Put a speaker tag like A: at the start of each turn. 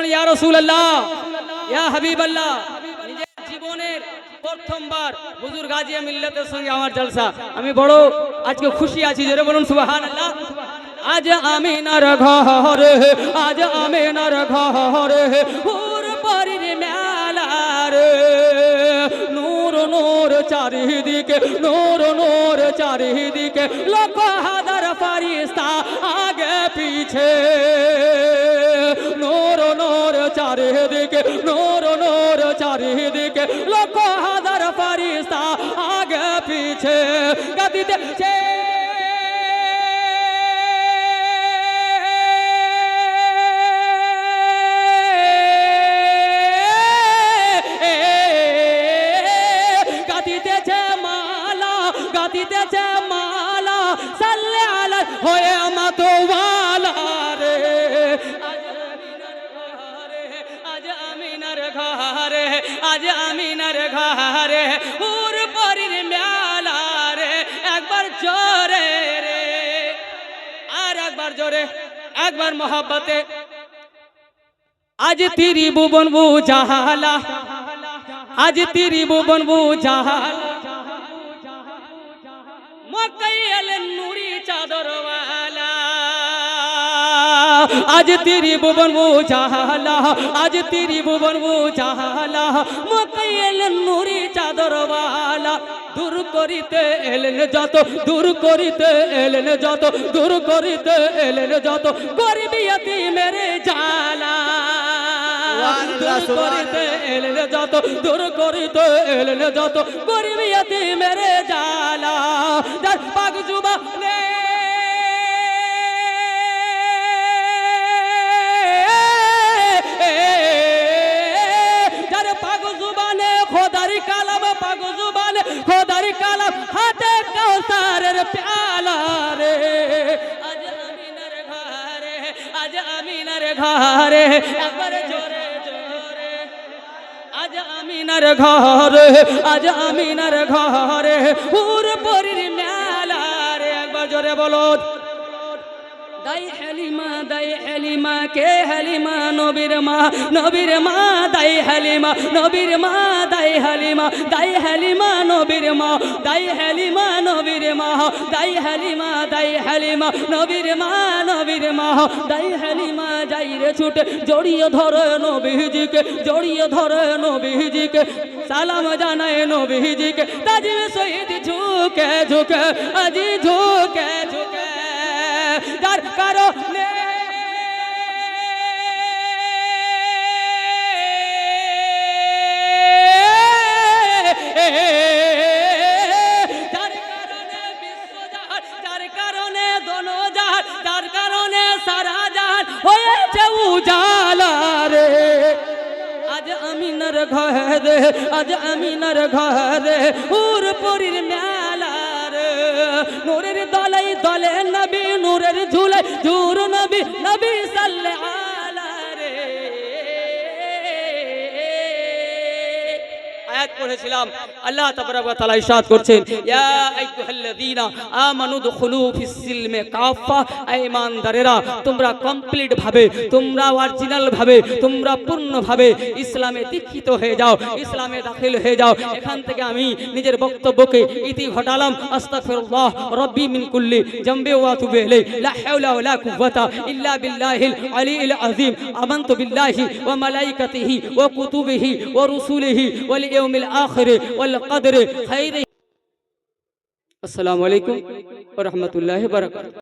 A: রাসূলুল্লাহ, ইয়া হাবিবাল্লাহ, নিজের জীবনের প্রথমবার হুজুর গাজী মিল্লাতের সঙ্গে আমার জলসা। আমি বড় আজকে খুশি আছি, জোরে বলুন, সুবহানাল্লাহ। আজ আমিনার ঘরে, আজ আমিনার ঘরে, হুর পরির মেলারে, নূর নূর চারিদিকে, নূর নূর চারিদিকে লক্ষ হাজার ফারিস্তা আগে পিছে। নূর নূর চারিদিকে নূর নূর চারিদিকে লক্ষ হাজার ফারিস্তা আগে পিছে। গদিতে আজ আমিনার ঘরে উর পরির মেলা রে, একবার জোরে রে। আর একবার জোরে, একবার মোহাব্বতে। আজ তিরি ভুবন বুঝালা, আজ তিরি ভুবন বুঝালা। মকাই এলেন নুরি চাদরওয়ালা আজ তিরি ভুবন বুঝালা আজ তিরি ভুবন বুঝালা মকাই এলেন নুরি চাদরওয়ালা। দূর করিতে এলেন যত দূর করিতে এলেন যত দূর করিতে এলেন যত গরিবিয়াতি মেরে জালা দূর করিতে এলেন যত দূর করিতে এলেন যত গরিবিয়াতি মেরে জালা যার পাগ জুবা নে কৌসারের প্যালা রে। আজ আমিনার ঘরে, আজ আমিনার ঘরে, একবার জোরে জোরে। আজ আমিনার ঘরে, আজ আমিনার ঘরে উর পরির মেলা রে। একবার জোরে বলো। দাই হালিমা দাই হালিমা, কে হালিমা? নবীর মা নবীর মা, দাই হালিমা, নবীর মা, দাই হালিমা দাই হালিমা, নবীর মা, দাই হালিমা, নবীর মা, দাই হালিমা দাই হালিমা, নবীর মা নবীর মা, দাই হালিমা, যাই রে ছুটে জড়িয়ে ধরে নবীজিকে, জড়িয়ে ধরে নবীজিকে, সালাম জানায় নবীজিকে। তাজিম শহীদ ঝুঁকে ঝুঁকে, আজি ঝুঁকে ঝুঁকে। যার কারণে ঘরে আজ আমিনার ঘরে উর পরির মেলা রে। নূরের দলাই দলে আয়াত পড়েছিলাম, আল্লাহ তাবারাক তাআলা ইরশাদ করছেন, ইয়া আইয়ুহাল্লাযীনা আমানু দুখুলু ফিস সিলমে কাফা এ ঈমানদারেরা, তোমরা কমপ্লিট ভাবে, তোমরা অরিজিনাল ভাবে, তোমরা পূর্ণ ভাবে ইসলামে দীক্ষিত হয়ে যাও, ইসলামে দাখিল হয়ে যাও। এখান থেকে আমি নিজের বক্তব্যকে ইতি ঘটালাম, আস্তাগফিরুল্লাহ রব্বি মিন কুল্লি জামবি ওয়া তুবু ইলাই লা হাওলা ওয়ালা কুওয়াতা ইল্লা বিল্লাহিল আলিয়্যিল আযীম, আমানতু বিল্লাহি ওয়া মালাইকাতিহি ওয়া কুতুবিহি ওয়া রুসুলিহি ওয়াল ইয়াউমিল واليوم الآخر والقدر خير. السلام عليكم ورحمة الله وبركاته.